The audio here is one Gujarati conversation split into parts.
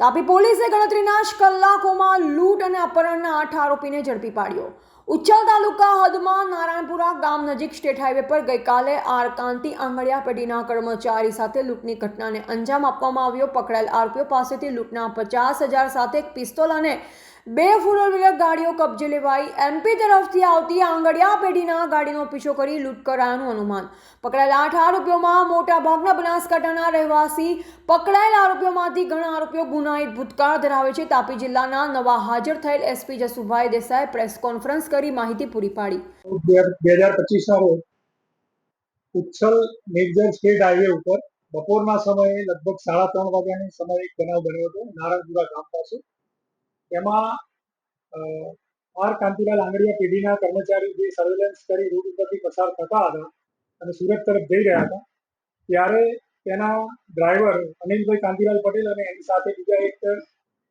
તાપી પોલીસે ગણતરીના જ કલાકોમાં લૂંટ અને અપહરણના આઠ આરોપીને ઝડપી પાડ્યો. ઉચ્છલ તાલુકા હદમાં નારાયણપુરા ગામ નજીક સ્ટેટ હાઈવે પર ગઈકાલે આરકાંતિ આંગળિયા પેઢીના કર્મચારી સાથે લૂંટની ઘટનાને અંજામ આપવામાં આવ્યો. પકડાયેલ આરોપીઓ પાસેથી લૂંટના પચાસ હજાર સાથે એક પિસ્તોલ અને બે ફોર ગાડીઓ કબજે લેવાઈ. એમપી તરફથી આવતી આંગડિયા પેઢીના ગાડીનો પીછો કરી લૂંટ કરાયાનું અનુમાન. પકડાયેલા આઠ આરોપીઓમાં મોટા ભાગના બનાસકાંઠાના રહેવાસી પકડાયેલા આરોપીઓમાંથી ઘણા આરોપીઓ ગુનાહિત ભૂતકાળ ધરાવે છે. તાપી જિલ્લાના નવા હાજર થયેલ SP Jasubhai Desai press conference કરી માહિતી પૂરી પાડી. બે હજાર પચીસના ઉચ્છલ મેજર સ્ટેટ હાઈવે ઉપર બપોરના સમયે લગભગ સાડા ત્રણ વાગ્યાની સમયે એક બનાવ બન્યો હતો. નારણપુરા ગામ પાસે. એમાં આર કાંતિલાલ આંગડિયા પેઢીના કર્મચારી જે સર્વેલન્સ કરી રૂટ ઉપરથી પસાર થતા હતા અને સુરત તરફ જઈ રહ્યા હતા, ત્યારે તેના ડ્રાઈવર અનિલભાઈ કાંતિલાલ પટેલ અને એની સાથે બીજા એક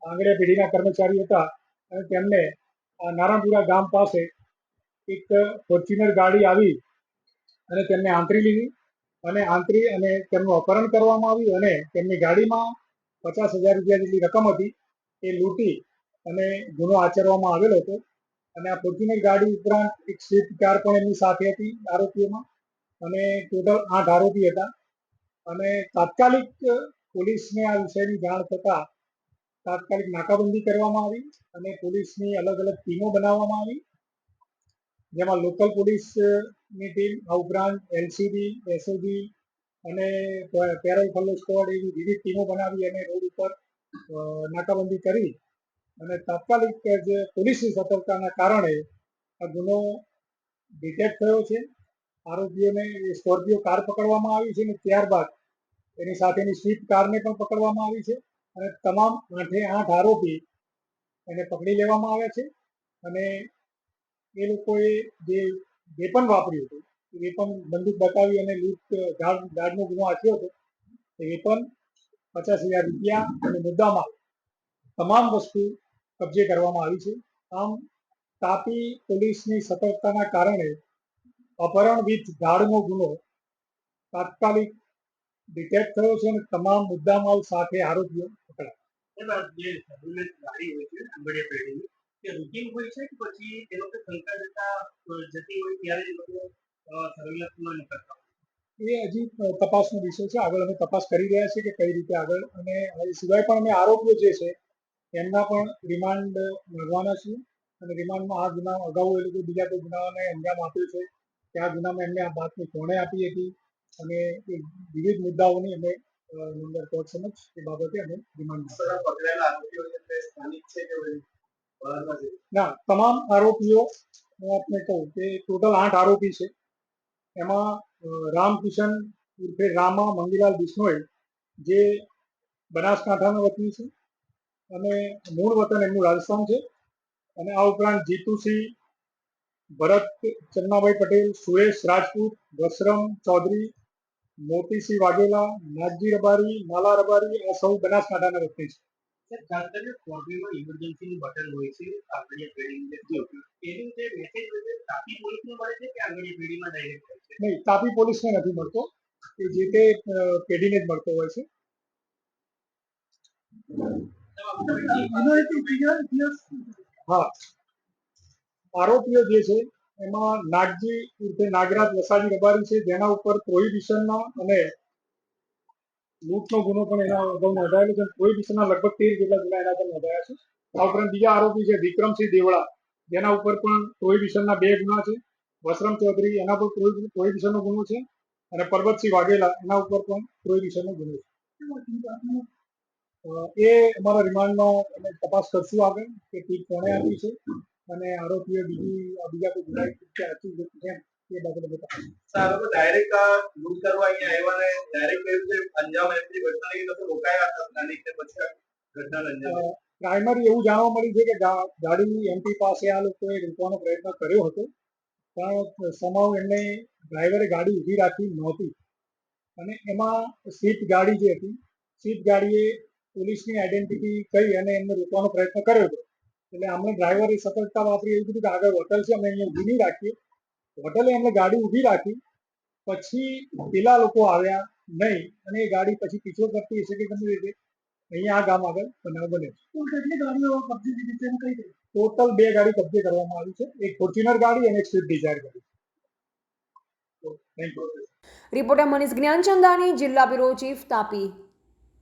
આંગડિયા પેઢીના કર્મચારી હતા અને તેમને નારાયણપુરા ગામ પાસે એક ફોર્ચ્યુનર ગાડી આવી અને તેમને આંતરી લીધી અને આંતરી અને તેમનું અપહરણ કરવામાં આવ્યું અને તેમની ગાડીમાં પચાસ હજાર રૂપિયા જેટલી રકમ હતી એ લૂંટી અને ગુનો આચરવામાં આવેલો હતો. અને આ ફોર્ચ્યુનર ગાડી ઉપરાંત એક સ્વિફ્ટ કાર પણ એમની સાથે હતી, આરોપીઓમાં. અને ટોટલ આઠ આરોપી હતા. અને તાત્કાલિક પોલીસને આ વિષયની જાણ થતાં તાત્કાલિક નાકાબંધી કરવામાં આવી અને પોલીસની અલગ અલગ ટીમો બનાવવામાં આવી. જેમાં લોકલ પોલીસની ટીમ, આ ઉપરાંત એલસીબી, એસઓજી અને પેરોલ ફલ્લો સ્ક્વોડ એવી વિવિધ ટીમો બનાવી અને રોડ ઉપર નાકાબંધી કરી. અને તાત્કાલિક જે પોલીસની સતર્કતાના કારણે આ ગુનો ડિટેક્ટ થયો છે. આરોપીઓને એ સ્કોર્પિયો કાર પકડવામાં આવી છે અને ત્યારબાદ એની સાથેની સ્વિફ્ટ કારને પણ પકડવામાં આવી છે અને તમામ આઠે આઠ આરોપી એને પકડી લેવામાં આવ્યા છે. અને એ લોકોએ જે વેપન વાપર્યું હતું, એ વેપન બંદૂક બતાવી અને લૂંટ ગાર્ડ ગાર્ડનો ગુનો આપ્યો હતો. એ વેપન પચાસ હજાર રૂપિયા અને મુદ્દામાં તમામ વસ્તુ કબજે કરવામાં આવી છે. આમ તાપી પોલીસની સતર્કતાના કારણે અપહરણ વિથ ગાર્ડનો ગુનો તાત્કાલિક ડિટેક્ટ થયો છે અને તમામ મુદ્દામાલ સાથે આરોપીઓ પકડાયા. એ હજી તપાસનો વિષય છે. આગળ અમે તપાસ કરી રહ્યા છીએ કે કઈ રીતે આગળ. અને સિવાય પણ અમે આરોપીઓ જે છે એમના પણ રિમાન્ડ માંગવાના છીએ અને રિમાન્ડમાં આ ગુના અગાઉ એ લોકો બીજા કોઈ ગુનાઓને અંજામ આપ્યો છે. કે આ ગુનામાં એમને આ બાતમી કોણે આપી હતી અને એ વિવિધ મુદ્દાઓની અમે નંબર કોર્ટ સમક્ષ એ બાબતે અમે રિમાન્ડ છે છે છે ના, તમામ આરોપીઓ, હું આપને કહું કે ટોટલ આઠ આરોપી છે. એમાં રામકિશન ઉર્ફે રામા મંગીલાલ બિશ્નોઈ જે બનાસકાંઠાના વતની છે. અને મૂળ વતન એમનું રાજસ્થાન છે. અને આ ઉપરાંત જીતુસિંહ ભરત ચન્નાભાઈ પટેલ સુરેશ રાજપૂત વસરમ ચૌધરી મોતીસિંહ વાઘેલા નાગજી રબારી માલા રબારી આ સૌ બનાસકાંઠાના વ્યક્તિ છે. ઇમરજન્સીનું બટન હોય છે આંગળીયા પેઢીમાં નહીં તાપી પોલીસને નથી મળતો. એ જે તે પેઢીને જ મળતો હોય છે. આરોપીઓ જે છે, એમાં નાગજી ઉર્ફે નાગરાજ વસાજી રબારી છે, જેના ઉપર પ્રોહિબિશનના અને લૂંટનો ગુનો પણ એના અગાઉ નોંધાયેલો છે. પ્રોહિબિશનના લગભગ તેર જેટલા ગુના એના પર નોંધાયા છે. આ ઉપરાંત બીજા આરોપી છે, વિક્રમસિંહ દેવળા જેના ઉપર પણ પ્રોહિબિશનના બે ગુના છે. વસરમ ચૌધરી, એના પર પ્રોહિબિશનનો ગુનો છે. અને પરબતસિંહ વાઘેલા, એના ઉપર પણ પ્રોહિબિશનનો ગુનો છે. એ અમારા રિમાન્ડનો અમે તપાસ કરશું આગળ કે ટીપ કોણે આપી છે. અને આરોપીઓ બીજી બીજા કોઈ ગુનાહિત કૃત્ય આચરી છે એ બાબતે બતાવો સર ડાયરેક્ટ લૂંટ કરવા અહીંયા આવ્યા ને ડાયરેક્ટ કહ્યું છે અંજામ એમની ઘટના એ લોકો રોકાયા હતા સ્થાનિક ને પછી ઘટના ઘટનાને અંજામ પ્રાઇમરી એવું જાણવા મળ્યું છે કે ગાડી એમપી પાસે આ લોકોએ રોકવાનો પ્રયત્ન કર્યો હતો. પણ સમાવ એમને ડ્રાઈવરે ગાડી ઊભી રાખી નહોતી. અને એમાં સ્વિફ્ટ ગાડી જે હતી સ્વિફ્ટ ગાડીએ પોલીસની આઈડેન્ટિટી કહી અને એમને રોકવાનો પ્રયત્ન કર્યો હતો એટલે અમને ડ્રાઈવરે સફળતા વાપરી એવું કીધું કે આગળ હોટલ છે અમે અહીંયા ઊભી નહીં રાખીએ. હોટલે અમને ગાડી ઊભી રાખી પછી પેલા લોકો આવ્યા નહીં અને એ ગાડી પછી પીછો કરતી હશે કે ગમે રીતે? અહીંયા આ ગામ આગળ બનાવ બને કેટલી ગાડીઓ કબજે લીધી કઈ કઈ ટોટલ બે ગાડી કબજે કરવામાં આવી છે. એક ફોર્ચ્યુનર ગાડી અને એક સ્વિફ્ટ ડિઝાયર ગાડી. રિપોર્ટર મનીષ જ્ઞાનચંદાની જિલ્લા બ્યુરો ચીફ તાપી.